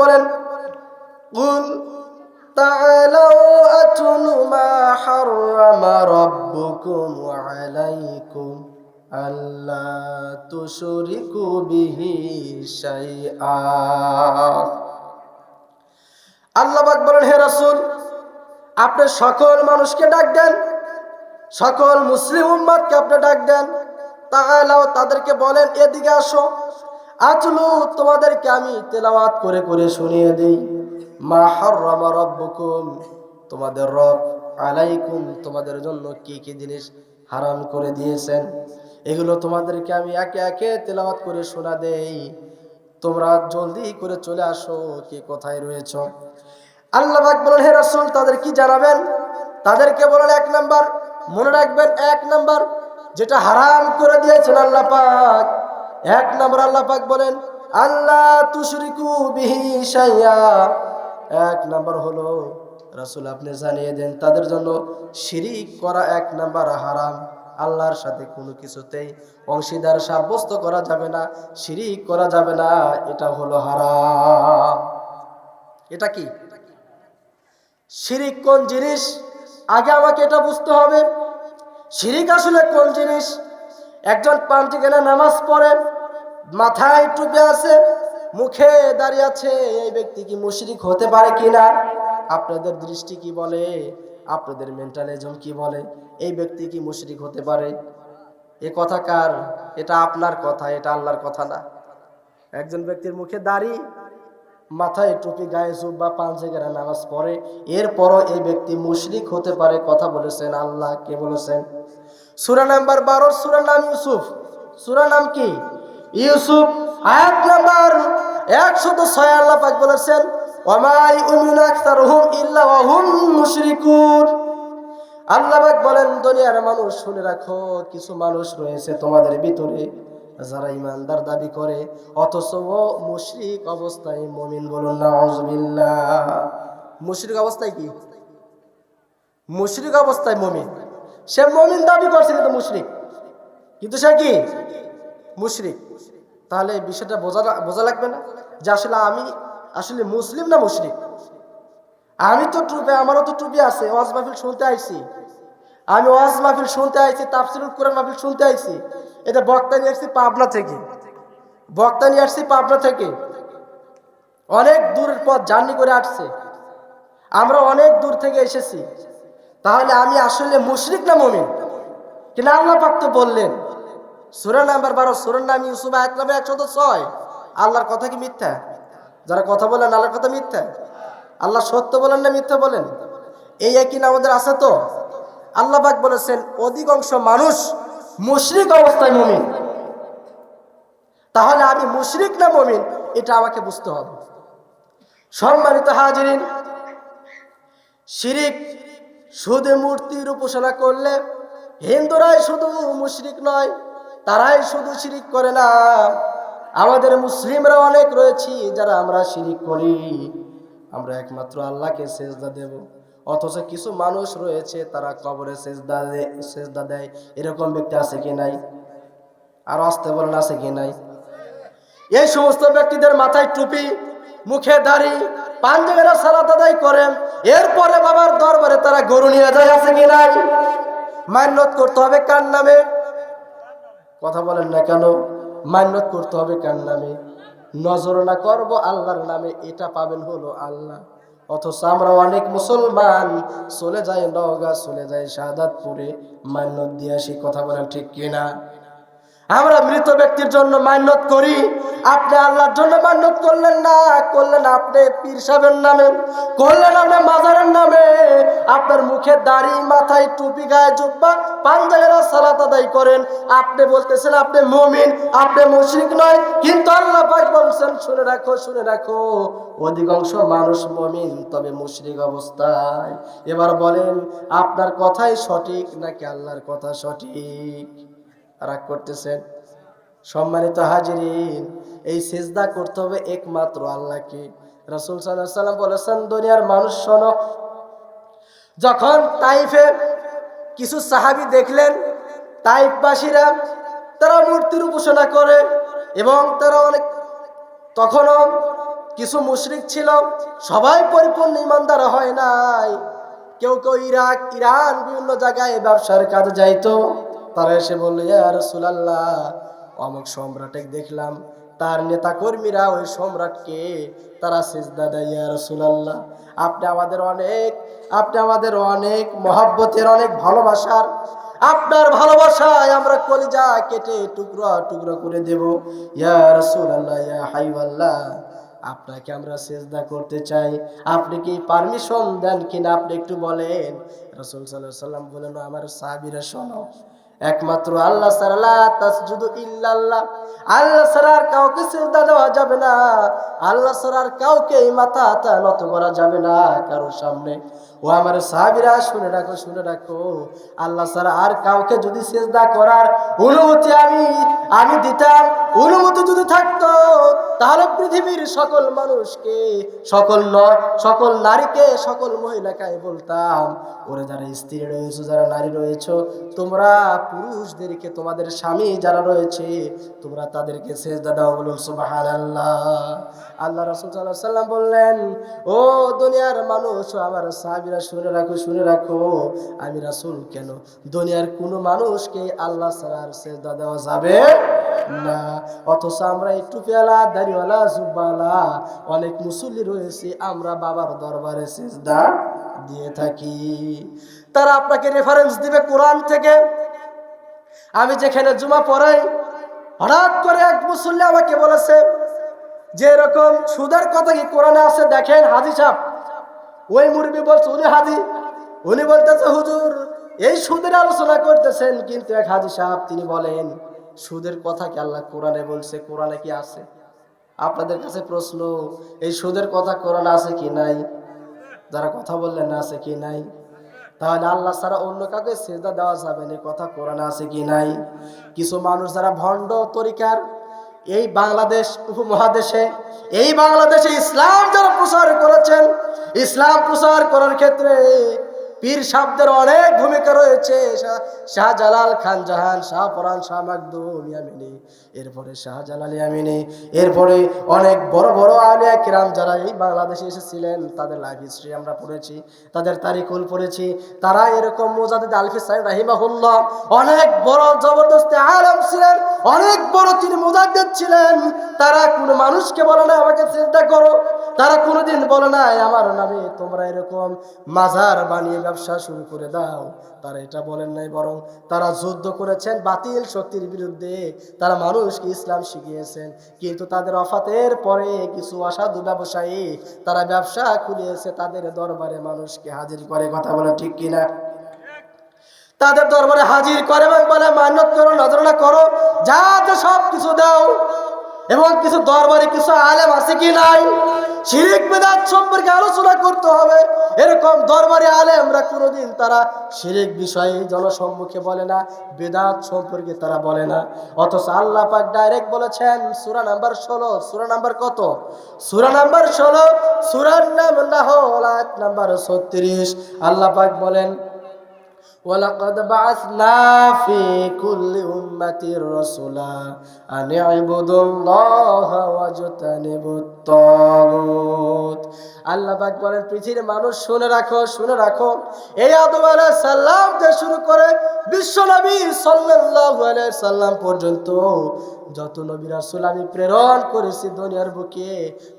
বলেন কুল تعالوا أتل ما حرم ربكم عليكم ألا تشركوا به شيئا আল্লাহ পাক বলেন হে রাসূল আপনি সকল মানুষকে ডাক দেন সকল মুসলিম উম্মাদকে আপনি ডাক দেন তাআলাও তাদেরকে বলেন এদিকে আসো আচলু তোমাদেরকে আমি তেলাওয়াত করে করে শুনিয়ে দিই। মা হাররামা রাব্বুকুম, তোমাদের রব আলাইকুম, তোমাদের জন্য কি কি জিনিস হারাম করে দিয়েছেন? এগুলো তোমাদেরকে আমি একে একে তেলাওয়াত করে শোনা দেই। তোমরা জলদি করে চলে আসো, কে কোথায় রয়েছ? আল্লাহ বলেন, হে রাসূল, তাদের কি জানাবেন? তাদেরকে বলেন এক নাম্বার, মনে রাখবেন, এক নাম্বার, যেটা হারাম করে দিয়েছেন আল্লাহ পাক এক নম্বর আল্লাহ পাক বলেন আল্লাহ তুশরিকু বিহি এক নম্বর হলো, রাসূল আপনি জানিয়ে দেন, তাদের জন্য শিরিক করা এক নাম্বার হারাম। আল্লাহর সাথে কোনো কিছুতেই অংশীদার সাব্যস্ত করা যাবে না, শিরিক করা যাবে না, এটা হলো হারাম। এটা কি? শিরিক কোন জিনিস? আগে আমাকে এটা বুঝতে হবে। শিরিক আসলে কোন জিনিস? একজন পাঞ্চি গেলে নামাজ পড়ে, মাথায় টুপে আছে, মুখে দাঁড়িয়ে আছে, এই ব্যক্তি কি মুশরিক হতে পারে কিনা? আপনাদের দৃষ্টি কি বলে? আপনাদের মেন্টালিজম কি বলে? এই ব্যক্তি কি মুশরিক হতে পারে? এ কথা কার? এটা আপনার কথা, এটা আল্লাহর কথা না। একজন ব্যক্তির মুখে দাড়ি, মাথায় টুপি, গায়ে চুপ জুব্বা পাঞ্জে গেরা নামাজ পড়ে, এরপরও এই ব্যক্তি মুশরিক হতে পারে, কথা বলেছেন আল্লাহ, কে বলেছেন? সুরা নাম্বার বারো সুরা নাম ইউসুফ। সুরা নাম কি? ইউসুফ, আয়াত নাম্বার একশত ছয়, আল্লাহ পাক বলেছেন ওয়ামাই উমিনা আক্তারুহুম ইল্লা ওয়াহুম মুশরিকুন। আল্লাহ পাক বলেন, দুনিয়ার মানুষ শুনে রাখো, কিছু মানুষ রয়েছে তোমাদের ভিতরে, যারা ইমানদার দাবি করে, অথচ ও মুশরিক অবস্থায় মমিন বলুন না মুশরিক অবস্থায় কি? মুশরিক অবস্থায় মমিন। সে মমিন দাবি করছে কিন্তু মুশরিক। কিন্তু সে কি? মুশরিক। তাহলে এই বিষয়টা বোঝা বোঝা লাগবে না যে আসলে আমি আসলে মুসলিম না মুশরিক? আমি তো টুপি আমারও তো টুপি আছে, ওয়াজ মাহফিল শুনতে আইছি। আমি ওয়াজ মাহফিল শুনতে আইছি, তাফসিরুল কোরআন মাহফিল শুনতে আইছি। এটা বক্তা নিয়ে আসছি পাবনা থেকে। বক্তা নিয়ে আসছি পাবনা থেকে। অনেক দূরের পথ, জার্নি করে আসছে। আমরা অনেক দূর থেকে এসেছি। তাহলে আমি আসলে মুশরিক না মমিন? কিনা আল্লাহ পাক তো বললেন, সুরা নাম্বার বারো সুরের নাম ইউসুফ আয়াত নাম্বার একশত ছয়। আল্লাহর কথা কি মিথ্যা? যারা কথা বলেন আল্লাহর কথা মিথ্যা? আল্লাহ সত্য বলেন না মিথ্যা বলেন? এই একই না আমাদের আছে তো? আল্লাহ পাক বলেছেন, অধিকাংশ মানুষ মুশরিক অবস্থায় মমিন। তাহলে আমি মুশরিক না মমিন? এটা আমাকে বুঝতে হবে। সম্মানিত হাজিরিন, শিরিক শুধু মূর্তির উপাসনা করলে হিন্দুরাই শুধু মুশরিক নয়, তারাই শুধু শিরিক করে না। আমাদের মুসলিমরা অনেক রয়েছি যারা আমরা শিরিক করি। আমরা একমাত্র আল্লাহকে সেজদা দেব। অথচ কিছু মানুষ রয়েছে, তারা কবরে সেজদা দে- সেজদা দেয়। এরকম ব্যক্তি আছে কি নাই? আর আসতে বলেন আছে কি নাই? এই সমস্ত ব্যক্তিদের মাথায় টুপি, মুখে দাড়ি পাঞ্জাবেরা সালাত আদায় করেন এরপরে বাবার দরবারে তারা গরু নিয়ে যায়, আছে কি নাই? মান্যত করতে হবে কার নামে? কথা বলেন না কেন? মান্যত করতে হবে কার নামে? নজরনা করব আল্লাহর নামে, এটা পাবেন হলো আল্লাহ। অথচ আমরা অনেক মুসলমান, চলে যায় নওগাঁ, চলে যায় শাহাদাতপুরে মান্যত দিয়ে আসি, কথা বলেন ঠিক কিনা? আমরা মৃত ব্যক্তির জন্য মান্যত করি। আপনি আল্লাহর জন্য মান্যত করলেন না, করলেন আপনি পীর সাহেবের নামে, করলেন আপনি মাজারের নামে। আপনার মুখে দাড়ি, মাথায় টুপি, গায়ে জুব্বা, পাঞ্জাবেরা সালাত আদায় করেন। আপনি বলতেছেন আপনি মুমিন, আপনি মুশরিক নয়, কিন্তু আল্লাহ পাক বলছেন, শুনে রাখো শুনে রাখো। অধিকাংশ মানুষ মমিন, তবে মুশরিক অবস্থায়। এবার বলেন, আপনার কথাই সঠিক নাকি আল্লাহর কথা সঠিক? রাগ করতেছেন। সম্মানিত হাজিরিন, এই সেজদা করতে হবে একমাত্র আল্লাহকে। রসুল সাল্লাহ সাল্লাম বলেছেন, দুনিয়ার মানুষ শোনো, যখন তাইফে কিছু সাহাবি দেখলেন, তাইফবাসীরা তারা মূর্তির উপাসনা করে এবং তারা অনেক, তখনও কিছু মুশরিক ছিল, সবাই পরিপূর্ণ ইমানদার হয় নাই। কেউ কেউ ইরাক, ইরান বিভিন্ন জায়গায় ব্যবসার কাজে যাইতো। তারা এসে বলল, ইয়া রাসূলুল্লাহ। অমুক সম্রাটে দেখলাম, তার নেতা কর্মীরা ওই সম্রাটকে তারা সিজদা দেয়, ইয়া রাসূলুল্লাহ, আপনি আমাদের অনেক, আপনি আমাদের অনেক মহাব্বতের অনেক ভালোবাসার। আপনার ভালোবাসায় আমরা কলিজা কেটে টুকরো টুকরো করে দেব। ইয়া রাসূলুল্লাহ, ইয়া হাইওয়াল্লাহ, আপনাকে আমরা সেজদা করতে চাই। আপনি কি পারমিশন দেন কিনা আপনি একটু বলেন? রসুল সাল্লাহ সাল্লাম বলেন আমার সাহাবিরা শোনো একমাত্র আল্লাহ সারা তাসজুদু ইল্লাল্লাহ। আল্লাহ সারার কাউকে সিজদা দেওয়া যাবে না। আল্লাহ সারার কাউকে মাথা নত করা যাবে না কারোর সামনে। ও আমার সাহাবিরা, শুনে রাখো শুনে রাখো। আল্লাহ ছাড়া আর কাউকে যদি সেজদা করার অনুমতি আমি আমি দিতাম, অনুমতি যদি থাকতো, তাহলে পৃথিবীর সকল মানুষকে, সকল সকল নারীকে, সকল মহিলাকে বলতাম, ওরা যারা স্ত্রী রয়েছে, যারা নারী রয়েছে, তোমরা পুরুষদেরকে, তোমাদের স্বামী যারা রয়েছে, তোমরা তাদেরকে সেজদা দাও। বলুন, সুবহানাল্লাহ। আল্লাহ রাসূল সাল্লাল্লাহু আলাইহি সাল্লাম বললেন, ও দুনিয়ার মানুষ আমার সাহাবীরা শুনে রাখো শুনে রাখো, আমি রাসূল কেন? দুনিয়ার কোনো মানুষকে আল্লাহ আর সেজদা দেওয়া যাবে না। অথচ আমরা একটু পেয়ালা, দাড়িওয়ালা, জুব্বালা, অনেক মুসল্লি রয়েছে, আমরা বাবার দরবারে সেজদা দিয়ে থাকি। তারা আপনাকে রেফারেন্স দিবে কোরআন থেকে। আমি যেখানে জুমা পড়াই, হঠাৎ করে এক মুসল্লি আমাকে বলেছে যে এরকম সুদের কথা কি কোরআনে আছে? দেখেন হাজি সাহেব। ওই মুরবি বলছে, উনি হাজি। উনি বলতেছে, হুজুর, এই সুদের আলোচনা করতেছেন, কিন্তু এক হাজি সাহেব তিনি বলেন, সুদের কথা কি আল্লাহ কোরআনে বলছে, কোরআনে কি আছে? আপনাদের কাছে প্রশ্ন, এই সুদের কথা কোরআনে আছে কি নাই? যারা কথা বললেন না আছে কি নাই? তাহলে আল্লাহ ছাড়া অন্য কাউকে সেজদা দেওয়া যাবে না কথা কোরআনে আছে কি নাই? কিছু মানুষ যারা ভণ্ড তরিকার, এই বাংলাদেশ উপমহাদেশে, এই বাংলাদেশে ইসলাম যারা প্রচার করেছেন ইসলাম প্রচার করার ক্ষেত্রে পীর সাহেবদের অনেক ভূমিকা রয়েছে। শাহজালাল খান জাহান, শাহ পরান, শাহ ইয়ামিনী। এরপরে শাহজালাল, ইয়ামিনী। এরপরে অনেক বড় বড় আলিয়া কিরাম যারা এই বাংলাদেশে এসেছিলেন, তাদের লাইফ হিস্ট্রি আমরা পড়েছি, তাদের তারিকুল পড়েছি। তারা এরকম মোজাদিদ আলফি সাইন রাহিমাহুল্লাহ, অনেক বড় জবরদস্তি আলম ছিলেন, অনেক বড় তিনি মোজাদ্দেদ ছিলেন। তারা কোনো মানুষকে বলে না, আমাকে চিন্তা করো তারা কোনোদিন বলে নাই, আমার নামে তোমরা এরকম মাজার বানিয়ে ব্যবসা শুরু করে দাও। তারা এটা বলেন নাই, বরং তারা যুদ্ধ করেছেন, বাতিল শক্তির বিরুদ্ধে তারা মানুষকে ইসলাম শিখিয়েছেন। কিন্তু তাদের অফাতের পরে কিছু অসাধু ব্যবসায়ী তারা ব্যবসা খুলিয়েছে, তাদের দরবারে মানুষকে হাজির করে। কথা বলে ঠিক কিনা? তাদের দরবারে হাজির করে এবং বলে, মান্যত করো নজরনা করো যাতে সব কিছু দাও। এবং কিছু দরবারে কিছু আলেম আছে কি নাই? শিরিক বেদাত সম্পর্কে আলোচনা করতে হবে। এরকম দরবারে আলেমরা কোনোদিন তারা শিরিক বিষয়ে জনসম্মুখে বলে না, বেদাত সম্পর্কে তারা বলে না। অথচ আল্লাহ পাক ডাইরেক্ট বলেছেন, সূরা নাম্বার ষোলো, সূরা নাম্বার কত? সূরা নাম্বার ষোলো, সূরার নাম নাহল, আয়াত নাম্বার ছত্রিশ। আল্লাহ পাক বলেন ولقد بعثنا في كل أمة رسولا أن اعبدوا الله واجتنبوا الطاغوت আল্লাহ পাক বলেন পৃথিবীর মানুষ শুনে রাখো শুনে রাখো এই আদম আলাইহিস সালাম থেকে শুরু করে বিশ্ব নবী সাল্লাল্লাহু আলাইহি সাল্লাম পর্যন্ত যত নবী রাসূল আমি প্রেরণ করেছি দুনিয়ার বুকে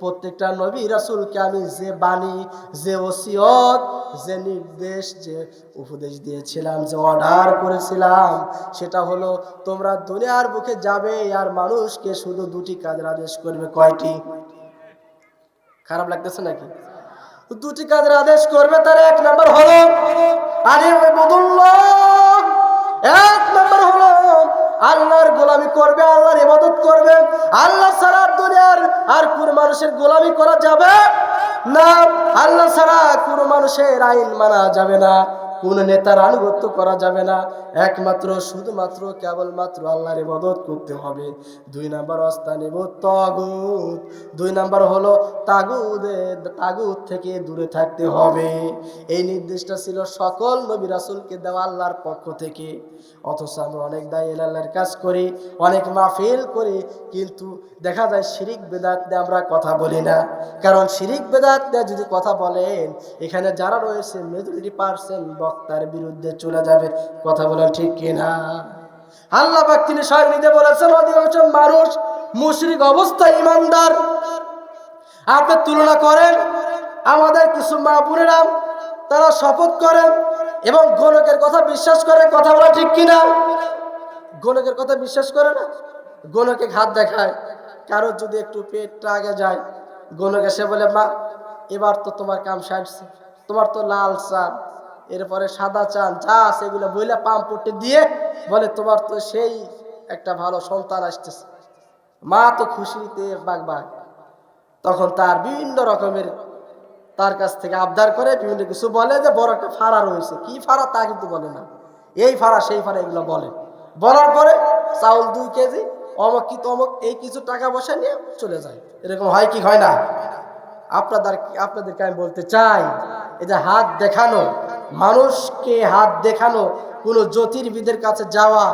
প্রত্যেকটা নবী রাসূলকে আমি যে বাণী যে ওসিয়ত যে নির্দেশ যে উপদেশ দিয়েছিলাম যে অর্ডার করেছিলাম, সেটা হলো তোমরা দুনিয়ার বুকে যাবে আর মানুষকে শুধু দুটি কাজের আদেশ করবে, কয়টি? খারাপ লাগতেছে নাকি? দুটি কাজের আদেশ করবে, তার এক নম্বর হলো আরে এক নম্বর হলো আল্লাহর গোলামি করবে, আল্লাহর ইবাদত করবে। আল্লাহ ছাড়া দুনিয়ার আর কোন মানুষের গোলামি করা যাবে না। আল্লাহ ছাড়া কোন মানুষের আইন মানা যাবে না। কোন নেতার আনুগত্য করা যাবে না। একমাত্র, শুধুমাত্র, কেবলমাত্র আল্লাহর ইবাদত করতে হবে। দুই নাম্বার অস্তা নেব তাগুত। দুই নাম্বার হলো তাগুদে তাগুত থেকে দূরে থাকতে হবে। এই নির্দেশটা ছিল সকল নবী রাসূলকে দেওয়া আল্লাহর পক্ষ থেকে। অথচ আমরা অনেক দায় আল্লাহর কাজ করি, অনেক মাহফিল করি, কিন্তু দেখা যায় শিরিক বেদাত নিয়ে আমরা কথা বলি না। কারণ শিরিক বেদাত নিয়ে যদি কথা বলেন, এখানে যারা রয়েছে মেজরিটি পার্সেন্ট বক্তার বিরুদ্ধে চলে যাবে। কথা বলেন ঠিক কিনা? আল্লাহ পাক তিনি স্বয়ং নিজে বলেছেন, অধিকাংশ মানুষ মুশরিক অবস্থায় ইমানদার। আপনি তুলনা করেন, আমাদের কিছু মা বোনেরা, তারা শপথ করেন এবং গণকের কথা বিশ্বাস করে, কথা বলা ঠিক কিনা? গণকের কথা বিশ্বাস করে না? গণকে ঘাত দেখায়। কারোর যদি একটু পেটটা আগে যায় গণক এসে বলে, মা, এবার তো তোমার কাম সারছে, তোমার তো লাল চান এরপরে সাদা চান যা এগুলো বইলে পাম্প পট্টি দিয়ে বলে, তোমার তো সেই একটা ভালো সন্তান আসতেছে। মা তো খুশিতে বাঘ বাঘ। তখন তার বিভিন্ন রকমের তার কাছ থেকে আবদার করে বিভিন্ন কিছু বলে যে, বড় একটা ফাড়া রয়েছে। কি ফাড়া তা কিন্তু বলে না। এই ফাড়া, সেই ফাড়া এগুলো বলে। বলার পরে চাউল দুই কেজি, অমক কি তমক, এই কিছু টাকা পয়সা নিয়ে চলে যায়। এরকম হয় কি, হয় না? আপনাদের আপনাদেরকে আমি বলতে চাই, এই যে হাত দেখানো, মানুষকে হাত দেখানো, কোনো জ্যোতির্বিদের কাছে যাওয়া,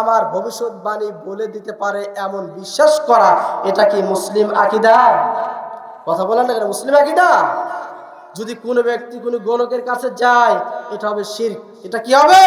আমার ভবিষ্যৎবাণী বলে দিতে পারে এমন বিশ্বাস করা, এটা কি মুসলিম আকিদা? কথা বলেন না মুসলিম আকিদা? যদি কোনো ব্যক্তি কোনো গণকের কাছে যায়, এটা হবে শির এটা কি হবে?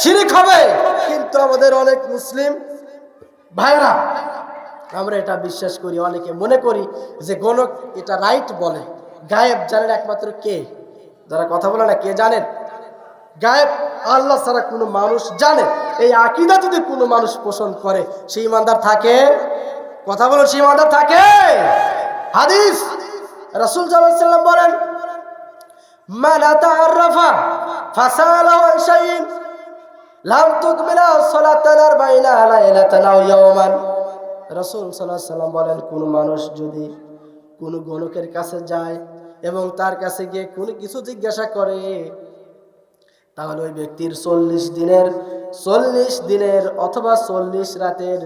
শিরিক হবে। কিন্তু আমাদের অনেক মুসলিম ভাইরা আমরা এটা বিশ্বাস করি, অনেকে মনে করি যে গণক এটা রাইট বলে। গায়েব জানেন একমাত্র কে? যারা কথা বলে না, কে জানেন? গায়েব আল্লাহ ছাড়া কোনো মানুষ জানে। এই আকিদা যদি কোনো মানুষ পোষণ করে সেই ইমানদার থাকে? কথা বলো সেই ইমানদার থাকে? হাদিস। রাসূল সাল্লাম বলেন মান আও ইয়াওমান। রাসূল আলাইহি সাল্লাম বলেন, কোন মানুষ যদি কোনো গণকের কাছে যায় এবং তার কাছে গিয়ে কোনো কিছু জিজ্ঞাসা করে, তাহলে ওই ব্যক্তির চল্লিশ দিনের চল্লিশ দিনের অথবা চল্লিশ রাতের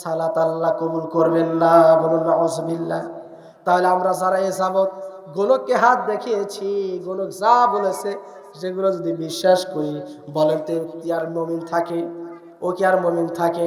সালাত আল্লাহ কবুল করবেন না। বলুন না তাহলে আমরা যারা এ যাবৎ গোলককে হাত দেখিয়েছি গোলক যা বলেছে, সেগুলো যদি বিশ্বাস করি, বলেন তো কি আর মমিন থাকে, ও কি আর মমিন থাকে?